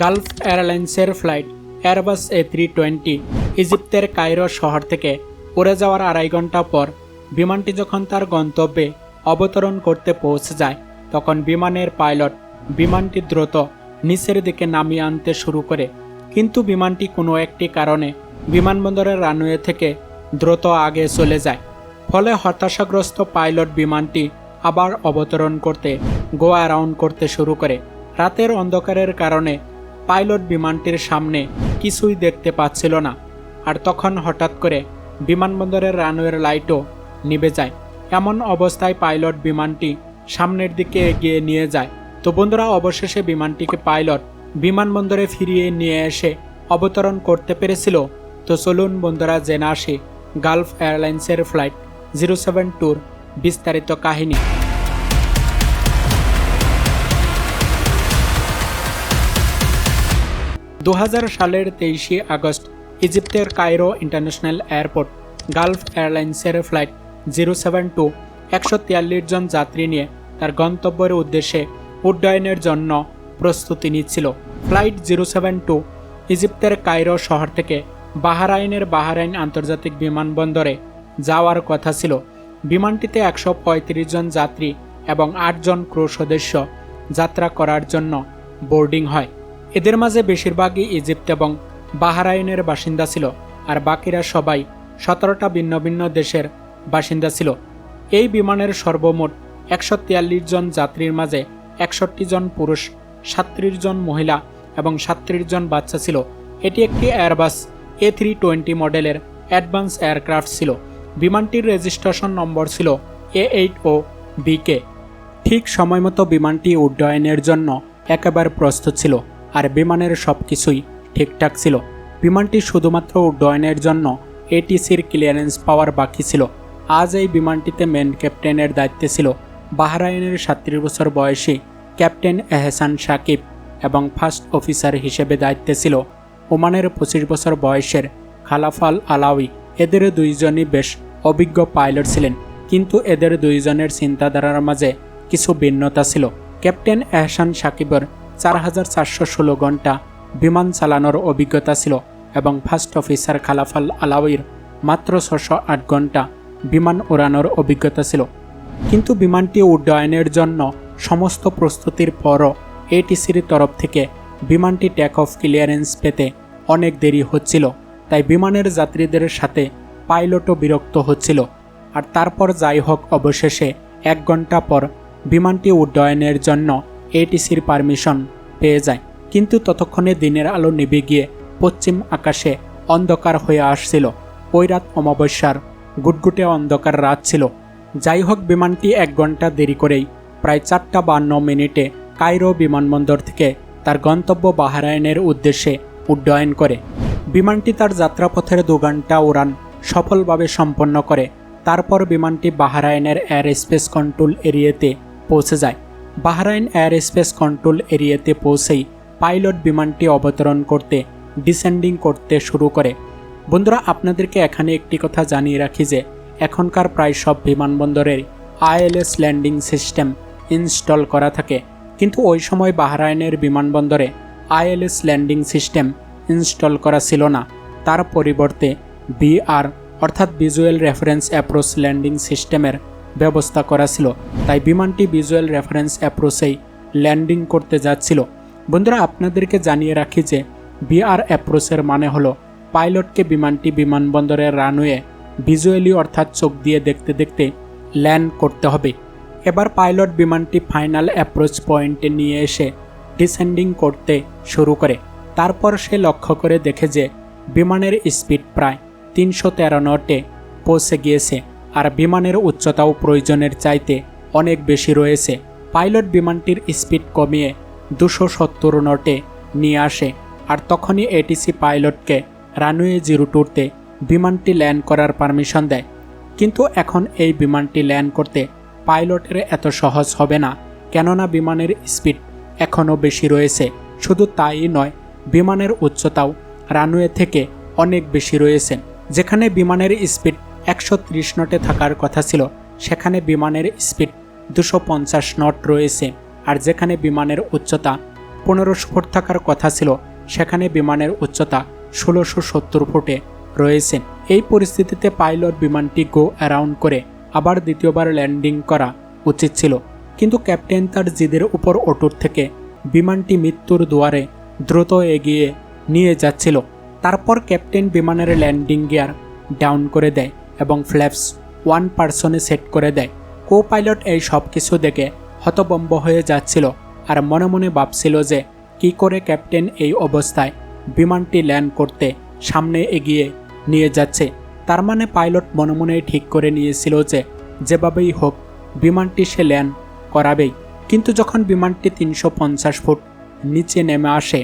Gulf এয়ারলাইন্সের flight Airbus A three twenty ইজিপ্তের Cairo শহর থেকে উড়ে যাওয়ার আড়াই ঘণ্টা পর বিমানটি যখন তার গন্তব্যে অবতরণ করতে পৌঁছে যায়, তখন বিমানের পাইলট বিমানটি দ্রুত নিচের দিকে নামিয়ে আনতে শুরু করে। কিন্তু বিমানটি কোনো একটি কারণে বিমানবন্দরের রানওয়ে থেকে দ্রুত আগে চলে যায়। ফলে হতাশাগ্রস্ত পাইলট বিমানটি আবার অবতরণ করতে গোয়া অ্যারাউন্ড করতে শুরু করে। রাতের অন্ধকারের কারণে পাইলট বিমানটির সামনে কিছুই দেখতে পাচ্ছিল না। আর তখন হঠাৎ করে বিমানবন্দরের রানওয়ের লাইটও নিভে যায়। এমন অবস্থায় পাইলট বিমানটি সামনের দিকে এগিয়ে নিয়ে যায়। তো বন্ধুরা, অবশেষে বিমানটিকে পাইলট বিমানবন্দরে ফিরিয়ে নিয়ে এসে অবতরণ করতে পেরেছিল। তো চলুন বন্ধুরা, জেনে আসি গালফ এয়ারলাইন্সের ফ্লাইট জিরো সেভেন ট্যুর বিস্তারিত কাহিনী। দু হাজার সালের তেইশে আগস্ট ইজিপ্তের কায়রো ইন্টারন্যাশনাল এয়ারপোর্ট, গালফ এয়ারলাইন্সের ফ্লাইট জিরো সেভেন টু একশো তিয়াল্লিশ জন যাত্রী নিয়ে তার গন্তব্যের উদ্দেশ্যে উড্ডয়নের জন্য প্রস্তুতি নিচ্ছিল। ফ্লাইট জিরো সেভেন টু ইজিপ্তের কায়রো শহর থেকে বাহারাইনের বাহারাইন আন্তর্জাতিক বিমানবন্দরে যাওয়ার কথা ছিল। বিমানটিতে একশো পঁয়ত্রিশ জন যাত্রী এবং আটজন ক্রু সদস্য যাত্রা করার জন্য বোর্ডিং হয়। এদের মাঝে বেশিরভাগই ইজিপ্ট এবং বাহারাইনের বাসিন্দা ছিল, আর বাকিরা সবাই সতেরোটা ভিন্ন ভিন্ন দেশের বাসিন্দা ছিল। এই বিমানের সর্বমোট একশো জন যাত্রীর মাঝে একষট্টি জন পুরুষ সাত্রিশ জন মহিলা এবং সাত্রিশ জন বাচ্চা ছিল। এটি একটি এয়ারবাস এ থ্রি টোয়েন্টি মডেলের অ্যাডভান্স এয়ারক্রাফট ছিল। বিমানটির রেজিস্ট্রেশন নম্বর ছিল এ এইট ও বিকে ঠিক সময়মতো বিমানটি উড্ডয়নের জন্য একেবারে প্রস্তুত ছিল। আর বিমানের সব কিছুই ঠিকঠাক ছিল। বিমানটি শুধুমাত্র উড্ডয়নের জন্য এটিসির ক্লিয়ারেন্স পাওয়ার বাকি ছিল। আজ এই বিমানটিতে মেন ক্যাপ্টেনের দায়িত্বে ছিল বাহরাইনের সাত্রিশ বছর বয়সী ক্যাপ্টেন এহসান সাকিব এবং ফার্স্ট অফিসার হিসেবে দায়িত্বে ছিল ওমানের পঁচিশ বছর বয়সের খালাফাল আলাউই। এদের দুইজনই বেশ অভিজ্ঞ পাইলট ছিলেন, কিন্তু এদের দুইজনের চিন্তাধারার মাঝে কিছু ভিন্নতা ছিল। ক্যাপ্টেন এহসান সাকিবের চার হাজার চারশো ষোলো ঘণ্টা বিমান চালানোর অভিজ্ঞতা ছিল এবং ফার্স্ট অফিসার খালাফাল আলাউইর মাত্র ছশো আট ঘণ্টা বিমান উড়ানোর অভিজ্ঞতা ছিল। কিন্তু বিমানটি উড্ডয়নের জন্য সমস্ত প্রস্তুতির পরও এটিসির তরফ থেকে বিমানটি টেক অফ ক্লিয়ারেন্স পেতে অনেক দেরি হচ্ছিল, তাই বিমানের যাত্রীদের সাথে পাইলটও বিরক্ত হচ্ছিল। আর তারপর যাই হোক, অবশেষে এক ঘণ্টা পর বিমানটি উড্ডয়নের জন্য এটিসির পারমিশন পেয়ে যায়। কিন্তু ততক্ষণে দিনের আলো নিভে গিয়ে পশ্চিম আকাশে অন্ধকার হয়ে আসছিল। ওই রাত অমাবস্যার গুটগুটে অন্ধকার রাত ছিল। যাই হোক, বিমানটি এক ঘণ্টা দেরি করেই প্রায় চারটা বান্ন মিনিটে কায়রো বিমানবন্দর থেকে তার গন্তব্য বাহারায়নের উদ্দেশ্যে উড্ডয়ন করে। বিমানটি তার যাত্রাপথের দু ঘণ্টা উড়ান সফলভাবে সম্পন্ন করে। তারপর বিমানটি বাহারাইনের এয়ার স্পেস কন্ট্রোল এরিয়াতে পৌঁছে যায়। বাহরাইন এয়ার স্পেস কন্ট্রোল এরিয়াতে পৌঁছেই পাইলট বিমানটি অবতরণ করতে ডিসেন্ডিং করতে শুরু করে। বন্ধুরা, আপনাদেরকে এখানে একটি কথা জানিয়ে রাখি যে, এখনকার প্রায় সব বিমানবন্দরের আইএলএস ল্যান্ডিং সিস্টেম ইনস্টল করা থাকে। কিন্তু ওই সময় বাহরাইনের বিমানবন্দরে আইএলএস ল্যান্ডিং সিস্টেম ইনস্টল করা ছিল না। তার পরিবর্তে বিআর, অর্থাৎ ভিজুয়াল রেফারেন্স অ্যাপ্রোচ ল্যান্ডিং সিস্টেমের ব্যবস্থা করা ছিল। তাই বিমানটি ভিজুয়াল রেফারেন্স অ্যাপ্রোচেই ল্যান্ডিং করতে যাচ্ছিল। বন্ধুরা, আপনাদেরকে জানিয়ে রাখি যে বিআর অ্যাপ্রোচের মানে হলো পাইলটকে বিমানটি বিমানবন্দরের রানওয়ে ভিজুয়ালি অর্থাৎ চোখ দিয়ে দেখতে দেখতে ল্যান্ড করতে হবে। এবার পাইলট বিমানটি ফাইনাল অ্যাপ্রোচ পয়েন্টে নিয়ে এসে ডিসেন্ডিং করতে শুরু করে। তারপর সে লক্ষ্য করে দেখে যে বিমানের স্পিড প্রায় তিনশো তেরো নটে পৌঁছে গিয়েছে। আর বিমানের উচ্চতাও প্রয়োজনের চাইতে অনেক বেশি রয়েছে। পাইলট বিমানটির স্পিড কমিয়ে দুশো সত্তর নটে নিয়ে আসে আর তখনই এটিসি পাইলটকে রানওয়ে জিরো টুরতে বিমানটি ল্যান্ড করার পারমিশন দেয়। কিন্তু এখন এই বিমানটি ল্যান্ড করতে পাইলটের এত সহজ হবে না, কেননা বিমানের স্পিড এখনও বেশি রয়েছে। শুধু তাই নয়, বিমানের উচ্চতাও রানওয়ে থেকে অনেক বেশি রয়েছে, যেখানে বিমানের স্পিড একশো ত্রিশ নটে থাকার কথা ছিল। সেখানে বিমানের স্পিড দুশো পঞ্চাশ নট রয়েছে আর যেখানে বিমানের উচ্চতা পনেরোশো ফুট থাকার কথা ছিল, সেখানে বিমানের উচ্চতা ষোলোশো সত্তর ফুটে রয়েছে। এই পরিস্থিতিতে পাইলট বিমানটি গো অ্যারাউন্ড করে আবার দ্বিতীয়বার ল্যান্ডিং করা উচিত ছিল। কিন্তু ক্যাপ্টেন তার জিদের উপর অটুট থেকে বিমানটি মৃত্যুর দুয়ারে দ্রুত এগিয়ে নিয়ে যাচ্ছিল। তারপর ক্যাপ্টেন বিমানের ল্যান্ডিং গিয়ার ডাউন করে দেয়। এবং ফ্ল্যাপস ওয়ান পার্সনে সেট করে দেয়। কো পাইলট এই সব কিছু দেখে হতবম্ব হয়ে যাচ্ছিল আর মনে মনে ভাবছিল যে কি করে ক্যাপ্টেন এই অবস্থায় বিমানটি ল্যান্ড করতে সামনে এগিয়ে নিয়ে যাচ্ছে। তার মানে পাইলট মনে মনে ঠিক করে নিয়েছিল যে যেভাবেই হোক বিমানটি সে ল্যান্ড করাবেই। কিন্তু যখন বিমানটি তিনশো পঞ্চাশ ফুট নিচে নেমে আসে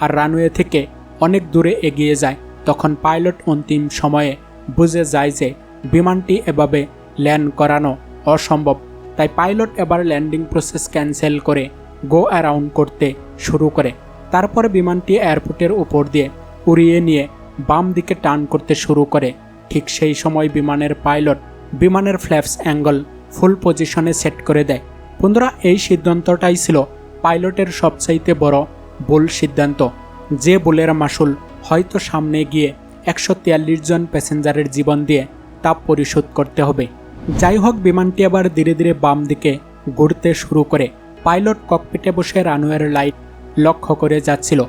আর রানওয়ে থেকে অনেক দূরে এগিয়ে যায়, তখন পাইলট অন্তিম সময়ে বুঝে যায় যে বিমানটি এভাবে ল্যান্ড করানো অসম্ভব। তাই পাইলট এবার ল্যান্ডিং প্রসেস ক্যান্সেল করে গো অ্যারাউন্ড করতে শুরু করে। তারপরে বিমানটি এয়ারপোর্টের উপর দিয়ে উড়িয়ে নিয়ে বাম দিকে টার্ন করতে শুরু করে। ঠিক সেই সময় বিমানের পাইলট বিমানের ফ্ল্যাপস অ্যাঙ্গল ফুল পজিশনে সেট করে দেয়। বন্ধুরা, এই সিদ্ধান্তটাই ছিল পাইলটের সবচাইতে বড় ভুল সিদ্ধান্ত। যে বুলের মাসুল হয়তো সামনে গিয়ে একশো জন প্যাসেঞ্জারের জীবন দিয়ে তা পরিশোধ করতে হবে। যাই হোক বিমানটি আবার ধীরে ধীরে বাম দিকে ঘুরতে শুরু করে। পাইলট ককপিটে বসে রানওয়ের লাইট লক্ষ্য করে যাচ্ছিল।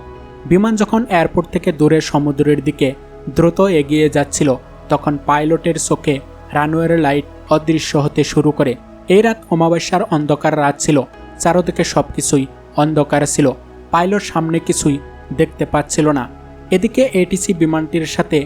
বিমান যখন এয়ারপোর্ট থেকে দূরে সমুদ্রের দিকে দ্রুত এগিয়ে যাচ্ছিল, তখন পাইলটের চোখে রানওয়ের লাইট অদৃশ্য হতে শুরু করে। এই রাত অমাবস্যার অন্ধকার রাত ছিল, চারোদিকে সব কিছুই অন্ধকার ছিল। পাইলট সামনে কিছুই দেখতে পাচ্ছিল না। এদিকে এটিসি বিমানটির সাথে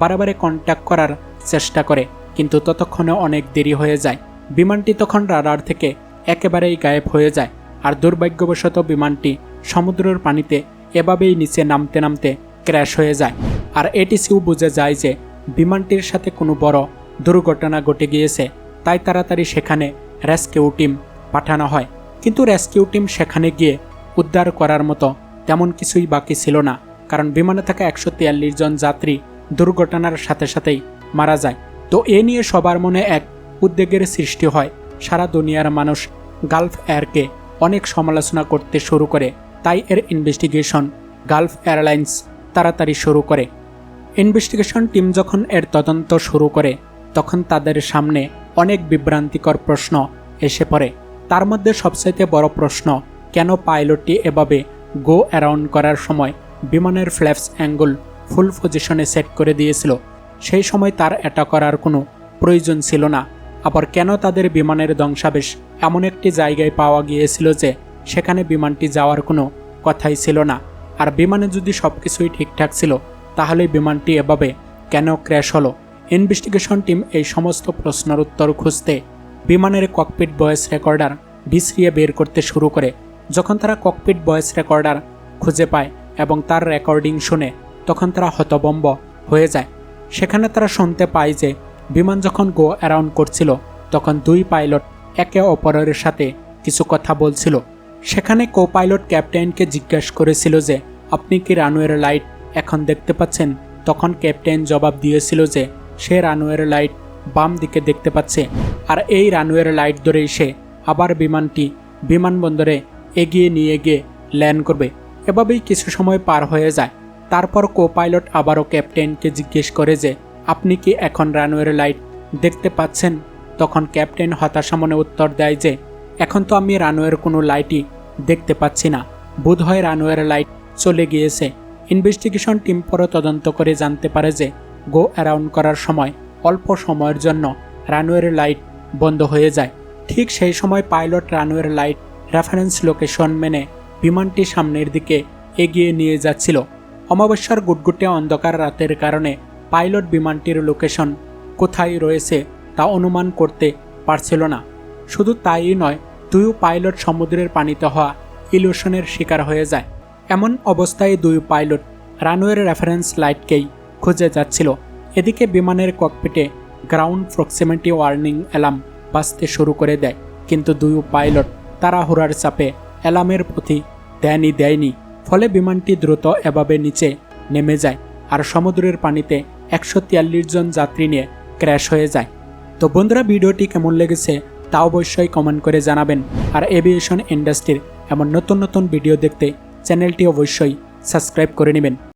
বারে কন্ট্যাক্ট করার চেষ্টা করে, কিন্তু ততক্ষণে অনেক দেরি হয়ে যায়। বিমানটি তখন রাডার থেকে একেবারেই গায়েব হয়ে যায়, আর দুর্ভাগ্যবশত বিমানটি সমুদ্রের পানিতে এভাবেই নিচে নামতে নামতে ক্র্যাশ হয়ে যায়। আর এটিসিও বুঝে যায় যে বিমানটির সাথে কোনো বড় দুর্ঘটনা ঘটে গিয়েছে, তাই তাড়াতাড়ি সেখানে রেস্কিউ টিম পাঠানো হয়। কিন্তু রেস্কিউ টিম সেখানে গিয়ে উদ্ধার করার মতো তেমন কিছুই বাকি ছিল না। কারণ বিমানে থাকা একশো তিয়াল্লিশ জন যাত্রী দুর্ঘটনার সাথে সাথেই মারা যায়। তো এ নিয়ে সবার মনে এক উদ্বেগের সৃষ্টি হয়। সারা দুনিয়ার মানুষ গালফ এয়ারকে অনেক সমালোচনা করতে শুরু করে। তাই এর ইনভেস্টিগেশন গালফ এয়ারলাইন্স তাড়াতাড়ি শুরু করে। ইনভেস্টিগেশন টিম যখন এর তদন্ত শুরু করে, তখন তাদের সামনে অনেক বিভ্রান্তিকর প্রশ্ন এসে পড়ে। তার মধ্যে সবচাইতে বড় প্রশ্ন, কেন পাইলটটি এভাবে গো অ্যারাউন্ড করার সময় বিমানের ফ্ল্যাপস অ্যাঙ্গল ফুল পজিশনে সেট করে দিয়েছিল। সেই সময় তার এটা করার কোনো প্রয়োজন ছিল না। আবার কেন তাদের বিমানের ধ্বংসাবেশ এমন একটি জায়গায় পাওয়া গিয়েছিল যে সেখানে বিমানটি যাওয়ার কোনো কথাই ছিল না। আর বিমানে যদি সব কিছুই ঠিকঠাক ছিল, তাহলে বিমানটি এভাবে কেন ক্র্যাশ হলো? ইনভেস্টিগেশন টিম এই সমস্ত প্রশ্নের উত্তর খুঁজতে বিমানের ককপিট ভয়েস রেকর্ডার বিসরিয়ে বের করতে শুরু করে। যখন তারা ককপিট ভয়েস রেকর্ডার খুঁজে পায় এবং তার রেকর্ডিং শুনে তখন তারা হতবম্ব হয়ে যায়। সেখানে তারা শুনতে পায় যে বিমান যখন গো অ্যারাউন্ড করছিল, তখন দুই পাইলট একে অপরের সাথে কিছু কথা বলছিল। সেখানে কো পাইলট ক্যাপ্টেনকে জিজ্ঞাসা করেছিল যে, আপনি কি রানওয়ের লাইট এখন দেখতে পাচ্ছেন? তখন ক্যাপ্টেন জবাব দিয়েছিল যে, সে রানওয়ের লাইট বাম দিকে দেখতে পাচ্ছে। আর এই রানওয়ের লাইট ধরেই সে আবার বিমানটি বিমানবন্দরে এগিয়ে নিয়ে গিয়ে ল্যান্ড করবে। এভাবেই কিছু সময় পার হয়ে যায়। তারপর কো পাইলট আবারও ক্যাপ্টেনকে জিজ্ঞেস করে যে, আপনি কি এখন রানওয়ের লাইট দেখতে পাচ্ছেন? তখন ক্যাপ্টেন হতাশা মনে উত্তর দেয় যে, এখন তো আমি রানওয়ের কোনো লাইটই দেখতে পাচ্ছি না। বোধ হয় রানওয়ের লাইট চলে গিয়েছে। ইনভেস্টিগেশন টিম পরে তদন্ত করে জানতে পারে যে গো অ্যারাউন্ড করার সময় অল্প সময়ের জন্য রানওয়ের লাইট বন্ধ হয়ে যায়। ঠিক সেই সময় পাইলট রানওয়ের লাইট রেফারেন্স লোকেশন মেনে বিমানটি সামনের দিকে এগিয়ে নিয়ে যাচ্ছিল। অমাবস্যার গুটগুটে অন্ধকার রাতের কারণে পাইলট বিমানটির লোকেশন কোথায় রয়েছে তা অনুমান করতে পারছিল না। শুধু তাই নয় দুই পাইলট সমুদ্রের পানিতে হওয়া ইলুশনের শিকার হয়ে যায়। এমন অবস্থায় দুই পাইলট রানওয়ের রেফারেন্স লাইটকেই খুঁজে যাচ্ছিল। এদিকে বিমানের ককপিটে গ্রাউন্ড প্রক্সিমিটি ওয়ার্নিং অ্যালার্ম বাজতে শুরু করে দেয়, কিন্তু দুই পাইলট তাড়াহুড়ার চাপে অ্যালার্মের প্রতি দেয়নি দেয়নি। ফলে বিমানটি দ্রুত এভাবে নিচে নেমে যায় আর সমুদ্রের পানিতে একশো জন যাত্রী নিয়ে ক্র্যাশ হয়ে যায়। তো বন্ধুরা, ভিডিওটি কেমন লেগেছে তা অবশ্যই কমেন্ট করে জানাবেন। আর এভিয়েশন ইন্ডাস্ট্রির এমন নতুন নতুন ভিডিও দেখতে চ্যানেলটি অবশ্যই সাবস্ক্রাইব করে নেবেন।